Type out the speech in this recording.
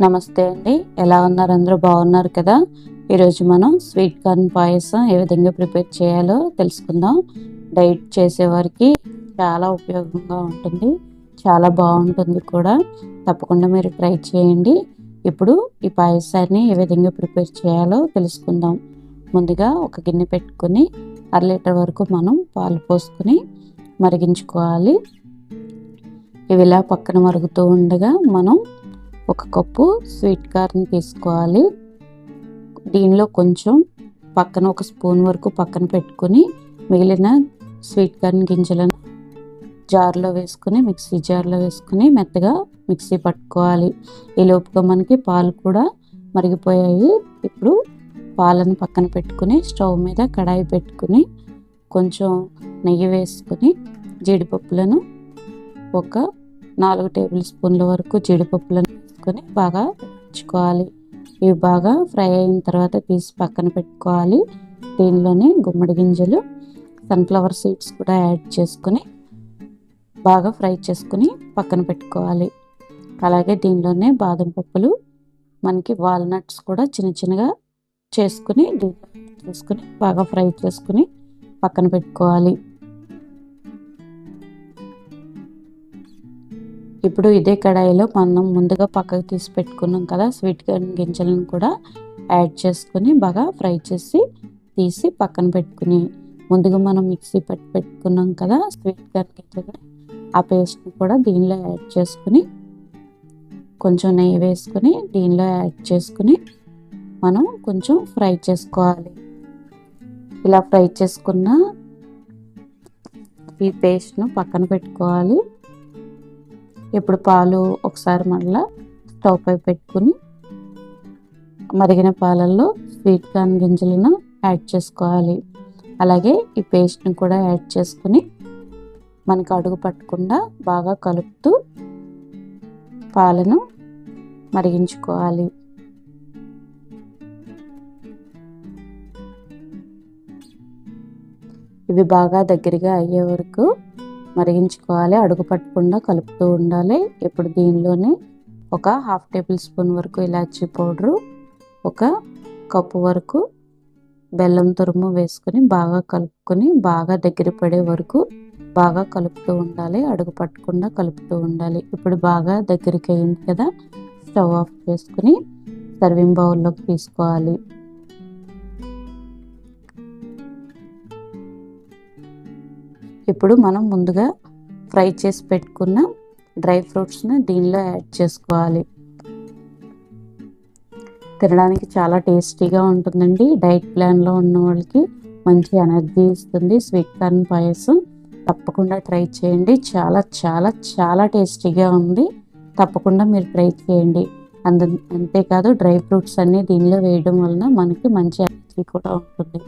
నమస్తే అండి. ఎలా ఉన్నారు? అందరూ బాగున్నారు కదా? ఈరోజు మనం స్వీట్ కార్న్ పాయసం ఏ విధంగా ప్రిపేర్ చేయాలో తెలుసుకుందాం. డైట్ చేసేవారికి చాలా ఉపయోగంగా ఉంటుంది. చాలా బాగుంటుంది కూడా. తప్పకుండా మీరు ట్రై చేయండి. ఇప్పుడు ఈ పాయసాన్ని ఏ విధంగా ప్రిపేర్ చేయాలో తెలుసుకుందాం. ముందుగా ఒక గిన్నె పెట్టుకొని అర లీటర్ వరకు మనం పాలు పోసుకొని మరిగించుకోవాలి. ఇవి ఇలా పక్కన మరుగుతూ ఉండగా మనం ఒక కప్పు స్వీట్ కార్న్ తీసుకోవాలి. దీనిలో కొంచెం పక్కన ఒక స్పూన్ వరకు పక్కన పెట్టుకొని మిగిలిన స్వీట్ కార్న్ గింజలను జార్లో వేసుకుని మిక్సీ జార్లో వేసుకుని మెత్తగా మిక్సీ పట్టుకోవాలి. ఈ లోపుగా మనకి పాలు కూడా మరిగిపోయాయి. ఇప్పుడు పాలను పక్కన పెట్టుకుని స్టవ్ మీద కడాయి పెట్టుకుని కొంచెం నెయ్యి వేసుకుని జీడిపప్పులను ఒక నాలుగు టేబుల్ స్పూన్ల వరకు జీడిపప్పులను వేసుకొని బాగా ఉంచుకోవాలి ఇవి బాగా ఫ్రై అయిన తర్వాత తీసి పక్కన పెట్టుకోవాలి. దీనిలోనే గుమ్మడి గింజలు సన్ఫ్లవర్ సీడ్స్ కూడా యాడ్ చేసుకుని బాగా ఫ్రై చేసుకుని పక్కన పెట్టుకోవాలి. అలాగే దీనిలోనే బాదం పప్పులు మనకి వాల్నట్స్ కూడా చిన్న చిన్నగా చేసుకుని చేసుకుని బాగా ఫ్రై చేసుకుని పక్కన పెట్టుకోవాలి. ఇప్పుడు ఇదే కడాయిలో మనం ముందుగా పక్కకు తీసి పెట్టుకున్నాం కదా స్వీట్ కార్న్ గింజలను కూడా యాడ్ చేసుకుని బాగా ఫ్రై చేసి తీసి పక్కన పెట్టుకుని ముందుగా మనం మిక్సీ పట్టి పెట్టుకున్నాం కదా స్వీట్ కార్న్ గింజలు ఆ పేస్ట్ని కూడా దీనిలో యాడ్ చేసుకుని కొంచెం నెయ్యి వేసుకుని దీనిలో యాడ్ చేసుకుని మనం కొంచెం ఫ్రై చేసుకోవాలి. ఇలా ఫ్రై చేసుకున్న ఈ పేస్ట్ను పక్కన పెట్టుకోవాలి. ఇప్పుడు పాలు ఒకసారి మళ్ళీ స్టవ్ పై పెట్టుకుని మరిగిన పాలల్లో స్వీట్ కార్న్ గింజలను యాడ్ చేసుకోవాలి. అలాగే ఈ పేస్ట్ని కూడా యాడ్ చేసుకుని మనకు అడుగు పట్టకుండా బాగా కలుపుతూ పాలను మరిగించుకోవాలి. ఇవి బాగా దగ్గరగా అయ్యే వరకు మరిగించుకోవాలి. అడుగు పట్టకుండా కలుపుతూ ఉండాలి. ఇప్పుడు దీనిలోనే ఒక హాఫ్ టేబుల్ స్పూన్ వరకు ఇలాచీ పౌడరు ఒక కప్పు వరకు బెల్లం తురుము వేసుకొని బాగా కలుపుకొని బాగా దగ్గర పడే వరకు బాగా కలుపుతూ ఉండాలి. అడుగు పట్టకుండా కలుపుతూ ఉండాలి. ఇప్పుడు బాగా దగ్గరికి అయింది కదా స్టవ్ ఆఫ్ చేసుకుని సర్వింగ్ బౌల్లోకి తీసుకోవాలి. ఇప్పుడు మనం ముందుగా ఫ్రై చేసి పెట్టుకున్న డ్రై ఫ్రూట్స్ని దీనిలో యాడ్ చేసుకోవాలి. తినడానికి చాలా టేస్టీగా ఉంటుందండి. డైట్ ప్లాన్లో ఉన్న వాళ్ళకి మంచి ఎనర్జీ ఇస్తుంది. స్వీట్ కార్న్ పాయసం తప్పకుండా ట్రై చేయండి. చాలా చాలా చాలా టేస్టీగా ఉంది. తప్పకుండా మీరు ట్రై చేయండి. అంత అంతేకాదు డ్రై ఫ్రూట్స్ అన్నీ దీనిలో వేయడం వలన మనకి మంచి ఎనర్జీ కూడా ఉంటుంది.